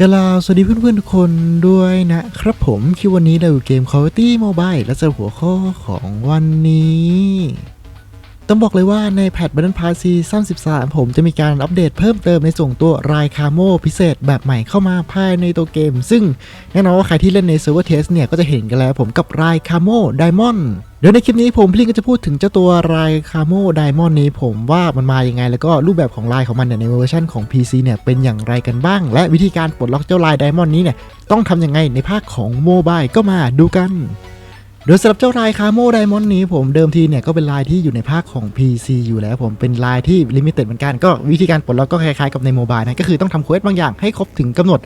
กลาสวัสดีเพื่อนๆทุกคนด้วยนะครับผมคิดวันนี้เราอยู่เกม Call of Duty Mobile และสำหรับหัวข้อของวันนี้ ต้องบอกเลยว่าในแพท Battle Pass ซีซั่น13 ผมจะมีการอัปเดตเพิ่มเติมในส่งตัวรายคาโมพิเศษแบบใหม่เข้ามาภายในตัวเกม ซึ่งแน่นอนว่าใครที่เล่นใน Server Test เทสเนี่ย ก็จะเห็นกันแล้วผมกับรายคาโมไดมอนด์ ดี๋ยวในคลิปนี้ผมพี่ลิงก็จะพูดถึงเจ้าตัวลายคาโมไดมอนด์นี้ผมว่ามันมายังไง แล้วก็รูปแบบของลายของมันเนี่ยในเวอร์ชันของ PC เนี่ยเป็นอย่างไรกันบ้าง และวิธีการปลดล็อกเจ้าลายไดมอนด์นี้เนี่ยต้องทำยังไงในภาคของโมบายก็มาดูกัน โดยสำหรับเจ้าลายคาโมไดมอนด์นี้ผมเดิมทีเนี่ยก็เป็นลายที่อยู่ในภาคของ PC อยู่แล้วผมเป็นลายที่ลิมิเต็ดเหมือนกันก็วิธีการปลดล็อกก็คล้ายๆกับในโมบายนะก็คือต้องทำเควสบางอย่างให้ครบถึงกำหนด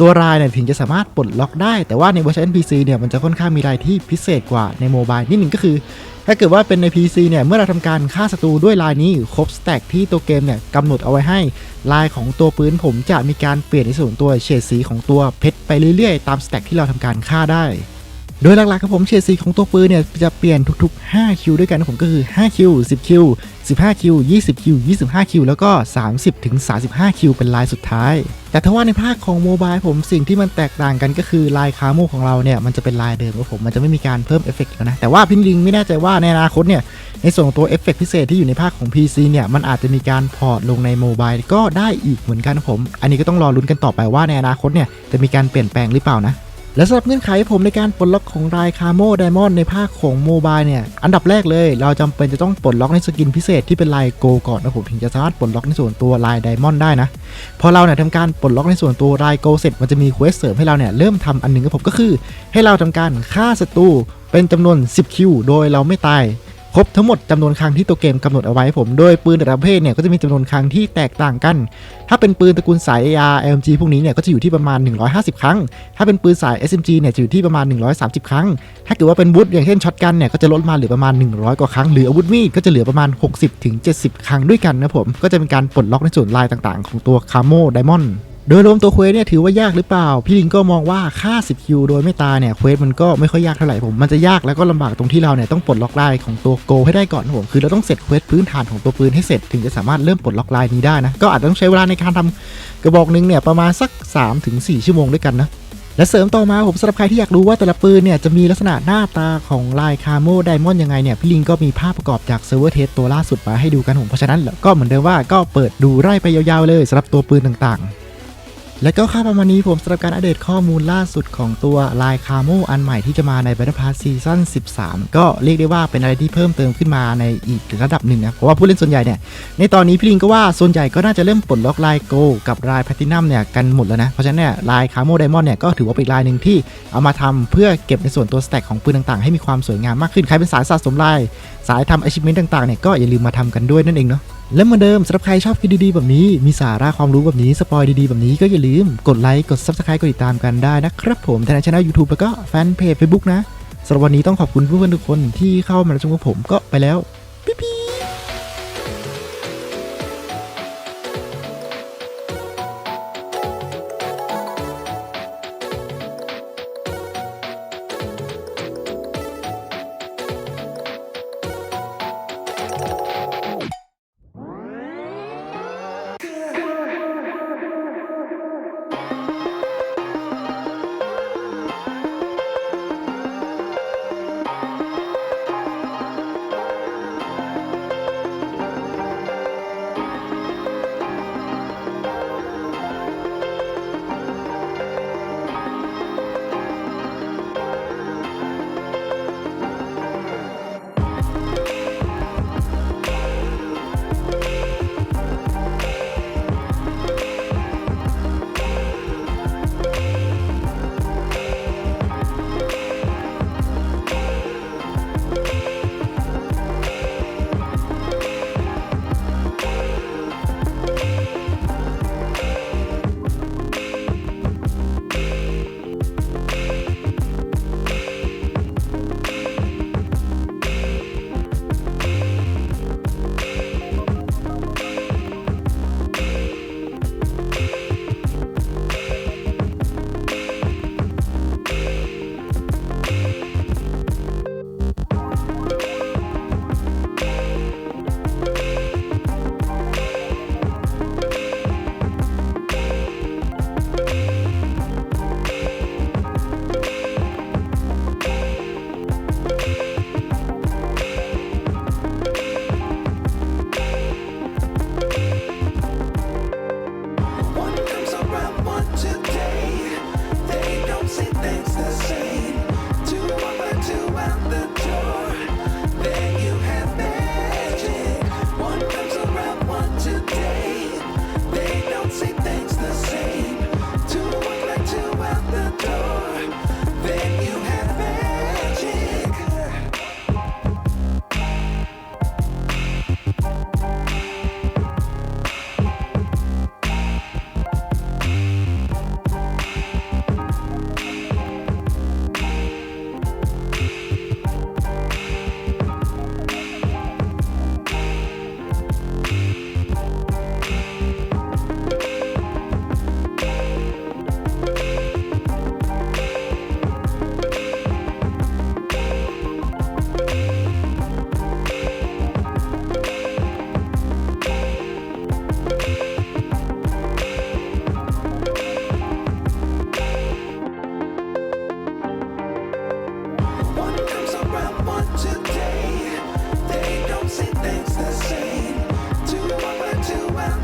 ตัวลายเนี่ยถึงจะสามารถปลดล็อกได้ แต่ว่าในเวอร์ชัน PC เนี่ยมันจะค่อนข้างมีลายที่พิเศษกว่าในโมบายนิดหนึ่งก็คือ ถ้าเกิดว่าเป็นใน PC เนี่ยเมื่อเราทำการฆ่าศัตรูด้วยลายนี้ครบสแต็กที่ตัวเกมเนี่ยกำหนดเอาไว้ให้ลายของตัวปืนผมจะมีการเปลี่ยนในส่วนตัวเฉดสีของตัวเพชรไปเรื่อยๆ ตามสแต็กที่เราทำการฆ่าได้ โดยหลักๆครับผมเฉดสีของตัวปืนเนี่ยจะเปลี่ยนทุกๆ 5 คิวด้วยกันนะผมก็คือ 5 คิว 10 คิว 15 คิว 20 คิว 25 คิว แล้วก็ 30ถึง35 คิว เป็นลายสุดท้าย แต่ถ้าว่าในภาคของโมบายผมสิ่งที่มันแตกต่างกันก็คือลายคาโมของเราเนี่ยมันจะเป็นลายเดิมครับผมมันจะไม่มีการเพิ่มเอฟเฟกต์แล้วนะ แต่ว่าพินลิงไม่แน่ใจว่าในอนาคตเนี่ยในส่วนของตัวเอฟเฟกต์พิเศษที่อยู่ในภาคของ PC เนี่ยมันอาจจะมีการพอร์ตลงในโมบายก็ได้อีกเหมือนกันครับผม อันนี้ก็ต้องรอลุ้นกันต่อไปว่าในอนาคตเนี่ยจะมีการเปลี่ยนแปลงหรือเปล่านะ และสำหรับเงื่อนไขผมในการปลดล็อกของรายคาโมไดมอนด์ในภาคของโมบายเนี่ย อันดับแรกเลย เราจำเป็นจะต้องปลดล็อกในสกินพิเศษที่เป็นลายโกก่อนนะผมถึงจะสามารถปลดล็อกในส่วนตัวลายไดมอนด์ได้นะ พอเราเนี่ยทำการปลดล็อกในส่วนตัวลายโกเสร็จมันจะมีเควสเสริมให้เราเนี่ยเริ่มทำอันหนึ่งกับผมก็คือ ให้เราทำการฆ่าศัตรูเป็นจำนวน 10 คิว โดยเราไม่ตาย ครบทั้งหมดจำนวนครั้งที่ตัวเกมกำหนดเอาไว้ผมโดยปืนแต่ละประเภทเนี่ยก็จะมีจำนวนครั้งที่แตกต่างกัน ถ้าเป็นปืนตระกูลสาย AR LMG พวกนี้เนี่ยก็จะอยู่ที่ประมาณ 150 ครั้ง ถ้าเป็นปืนสาย SMG เนี่ยจะอยู่ที่ประมาณ 130 ครั้ง ถ้าเกิดว่าเป็นวุธอย่างเช่นช็อตกันเนี่ยก็จะลดมาเหลือประมาณ 100 กว่าครั้งหรืออาวุธมีดก็จะเหลือประมาณ 60-70 ครั้งด้วยกันนะผมก็จะเป็นการปลดล็อกในส่วนลายต่างๆ ของตัวคาโมไดมอนด์ โดยรวมตัวเควสเนี่ยถือว่ายากหรือเปล่า พี่ลิงก็มองว่าค่า 10 คิวโดยไม่ตายเนี่ยเควสมันก็ไม่ค่อยยากเท่าไหร่ผม มันจะยากแล้วก็ลำบากตรงที่เราเนี่ยต้องปลดล็อกลายของตัวโกให้ได้ก่อนนะผม คือเราต้องเสร็จเควสพื้นฐานของตัวปืนให้เสร็จถึงจะสามารถเริ่มปลดล็อกลายนี้ได้นะ ก็อาจจะต้องใช้เวลาในการทำกระบอกหนึงเนี่ยประมาณสัก 3-4 ชั่วโมงด้วยกันนะและเสริมต่อมาผมสำหรับใครที่อยากรู้ว่าแต่ละปืนเนี่ยจะมีลักษณะหน้าตาของลายคาโมไดมอนด์ยังไงเนี่ยพี่ลิงก็มีภาพประกอบจากเซิร์ฟเวอร์เทสตัวล่าสุดมาให้ดูกันผมเพราะฉะนั้นก็เหมือนเดิมว่าก็เปิดดูไล่ไปยาวๆเลยสำหรับตัวปืนต่างๆ และก็ค่าประมาณนี้ผมสำหรับการอัปเดตข้อมูลล่าสุดของตัวลายคาโมอันใหม่ที่จะมาใน Battle Pass ซีซั่น13 ก็เรียกได้ว่าเป็นอะไรที่เพิ่มเติมขึ้นมาในอีกระดับหนึ่งนะ เพราะว่าผู้เล่นส่วนใหญ่เนี่ย ในตอนนี้พี่ลิงก็ว่าส่วนใหญ่ก็น่าจะเริ่มปลดล็อกลายโกกับลายแพลตินัมเนี่ยกันหมดแล้วนะ เพราะฉะนั้นเนี่ยลายคาโมไดมอนด์เนี่ยก็ถือว่าเป็นลายหนึ่งที่เอามาทำเพื่อเก็บในส่วนตัวสแต็กของปืนต่างๆ ให้มีความสวยงามมากขึ้นใครเป็นสายสะสมลายสายทำ achievement ต่างๆเนี่ยก็อย่าลืมมาทำกันด้วยนั่นเองเนาะ และเหมือนเดิมสำหรับใครชอบคลิปดีๆ แบบนี้ มีสาระความรู้แบบนี้ สปอยดีๆ แบบนี้ก็อย่าลืมกดไลค์ กด Subscribe กดติดตามกันได้นะครับผมทางช่อง YouTube แล้วก็แฟนเพจ Facebook นะสำหรับวันนี้ต้องขอบคุณเพื่อนๆทุกคนที่เข้ามาชมกับผมก็ไปแล้ว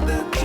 the